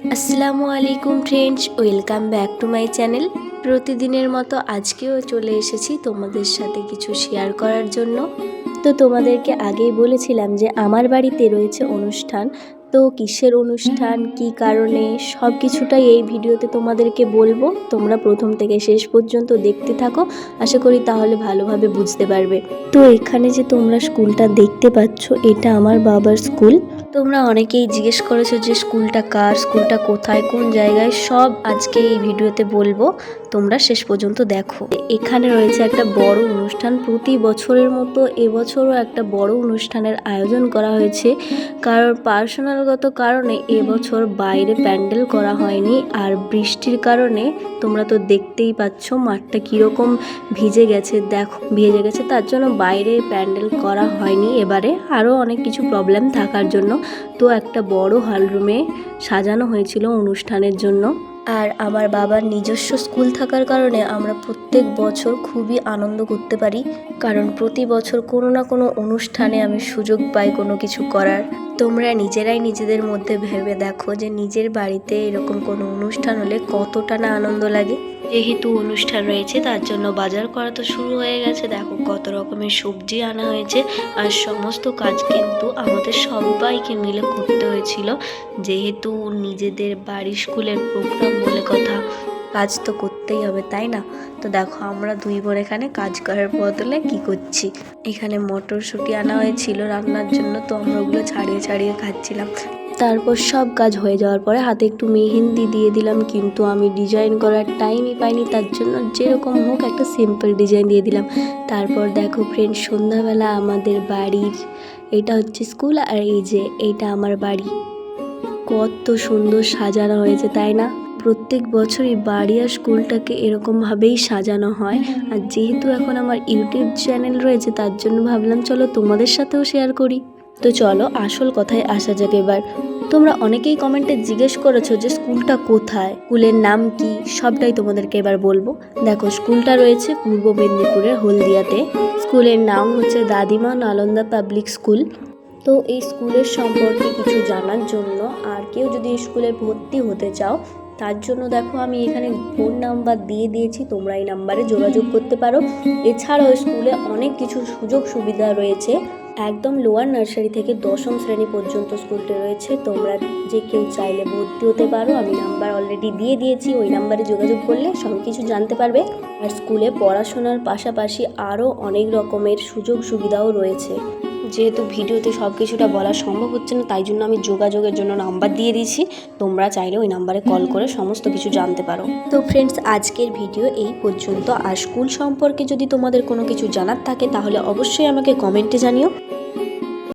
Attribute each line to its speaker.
Speaker 1: আসসালামু আলাইকুম friends welcome back to my channel প্রতিদিনের মতো আজকেও চলে এসেছি তোমাদের সাথে কিছু শেয়ার করার জন্য। তো তোমাদেরকে আগেই বলেছিলাম যে আমার বাড়িতে রয়েছে অনুষ্ঠান। তো কিসের অনুষ্ঠান, কি কারণে সব কিছুটাই এই ভিডিওতে তোমাদেরকে বলব। তোমরা প্রথম থেকে শেষ পর্যন্ত দেখতে থাকো। আশা করি তাহলে ভালোভাবে বুঝতে পারবে। তো এখানে যে তোমরা স্কুলটা দেখতে পাচ্ছ, এটা আমার বাবার স্কুল তোমরা অনেকেই জিজ্ঞেস করেছ যে স্কুলটা কার, স্কুলটা কোথায়, কোন জায়গায়? সব আজকে এই ভিডিওতে বলব। তোমরা শেষ পর্যন্ত দেখো। এখানে রয়েছে একটা বড় অনুষ্ঠান। প্রতি বছরের মতো এবছরও একটা বড় অনুষ্ঠানের আয়োজন করা হয়েছে। কারণ পার্সোনালগত কারণে এবছর বাইরে প্যান্ডেল করা হয়নি। আর বৃষ্টির কারণে তোমরা তো দেখতেই পাচ্ছ মাঠটা কীরকম ভিজে গেছে। দেখো, ভিজে গেছে, তার জন্য বাইরে প্যান্ডেল করা হয়নি। এবারে আরও অনেক কিছু প্রবলেম থাকার জন্য তো একটা বড় হলরুমে সাজানো হয়েছিল অনুষ্ঠানের জন্য। আর আমার বাবার নিজস্ব স্কুল থাকার কারণে আমরা প্রত্যেক বছর খুবই আনন্দ করতে পারি। কারণ প্রতি বছর কোনো না কোনো অনুষ্ঠানে আমি সুযোগ পাই কোনো কিছু করার। তোমরা নিজেরাই নিজেদের মধ্যে ভেবে দেখো যে নিজের বাড়িতে এরকম কোনো অনুষ্ঠান হলে কতটা না আনন্দ লাগে। যেহেতু অনুষ্ঠান রয়েছে, তার জন্য বাজার করা তো শুরু হয়ে গেছে। দেখো কত রকমের সবজি আনা হয়েছে আর সমস্ত কাজ কিন্তু আমাদের সবাইকে মিলে করতে হয়েছিল। যেহেতু নিজেদের বাড়ি স্কুলের প্রোগ্রাম বলে কথা কাজ তো করতেই হবে, তাই না? তো দেখো, আমরা দুই বোন এখানে কাজ করার বদলে কি করছি? এখানে মটরশুঁটি আনা হয়েছিল রান্নার জন্য, তো আমরা ওগুলো ছাড়িয়ে ছাড়িয়ে খাচ্ছিলাম। তারপর সব কাজ হয়ে যাওয়ার পরে হাতে একটু মেহেন্দি দিয়ে দিলাম, কিন্তু আমি ডিজাইন করার টাইমই পাইনি, তার জন্য যেরকম হোক একটা সিম্পল ডিজাইন দিয়ে দিলাম। তারপর দেখো ফ্রেন্ড সন্ধ্যাবেলা আমাদের বাড়ির, এটা হচ্ছে স্কুল আর এই যে এইটা আমার বাড়ি। কত সুন্দর সাজানো হয়েছে, তাই না? প্রত্যেক বছরই বাড়ি আর স্কুলটাকে এরকমভাবেই সাজানো হয়। আর যেহেতু এখন আমার ইউটিউব চ্যানেল রয়েছে, তার জন্য ভাবলাম চলো তোমাদের সাথেও শেয়ার করি। তো চলো আসল কথায় আসা যাক এবার। তোমরা অনেকেই কমেন্টে জিজ্ঞেস করেছ যে স্কুলটা কোথায়, স্কুলের নাম কি? সবটাই তোমাদেরকে এবার বলব। দেখো, স্কুলটা রয়েছে পূর্ব মেদিনীপুরের হলদিয়াতে। স্কুলের নাম হচ্ছে দাদিমা নালন্দা পাবলিক স্কুল। তো এই স্কুলের সম্পর্কে কিছু জানার জন্য আর কেউ যদি স্কুলে ভর্তি হতে চাও তার জন্য দেখো আমি এখানে ফোন নাম্বার দিয়ে দিয়েছি, তোমরা এই নাম্বারে যোগাযোগ করতে পারো। এছাড়াও স্কুলে অনেক কিছু সুযোগ সুবিধা রয়েছে। একদম লোয়ার নার্সারি থেকে দশম শ্রেণি পর্যন্ত স্কুলটি রয়েছে। তোমরা যে কেউ চাইলে ভর্তি হতে পারো। আমি নাম্বার অলরেডি দিয়ে দিয়েছি, ওই নাম্বারে যোগাযোগ করলে সব কিছু জানতে পারবে। আর স্কুলে পড়াশোনার পাশাপাশি আরও অনেক রকমের সুযোগ সুবিধাও রয়েছে। যেহেতু ভিডিওতে সব কিছুটা বলা সম্ভব হচ্ছে না, তাই জন্য আমি যোগাযোগের জন্য নাম্বার দিয়ে দিয়েছি। তোমরা চাইলে ওই নাম্বারে কল করে সমস্ত কিছু জানতে পারো। তো ফ্রেন্ডস আজকের ভিডিও এই পর্যন্ত। আর স্কুল সম্পর্কে যদি তোমাদের কোনো কিছু জানার থাকে, তাহলে অবশ্যই আমাকে কমেন্টে জানিও।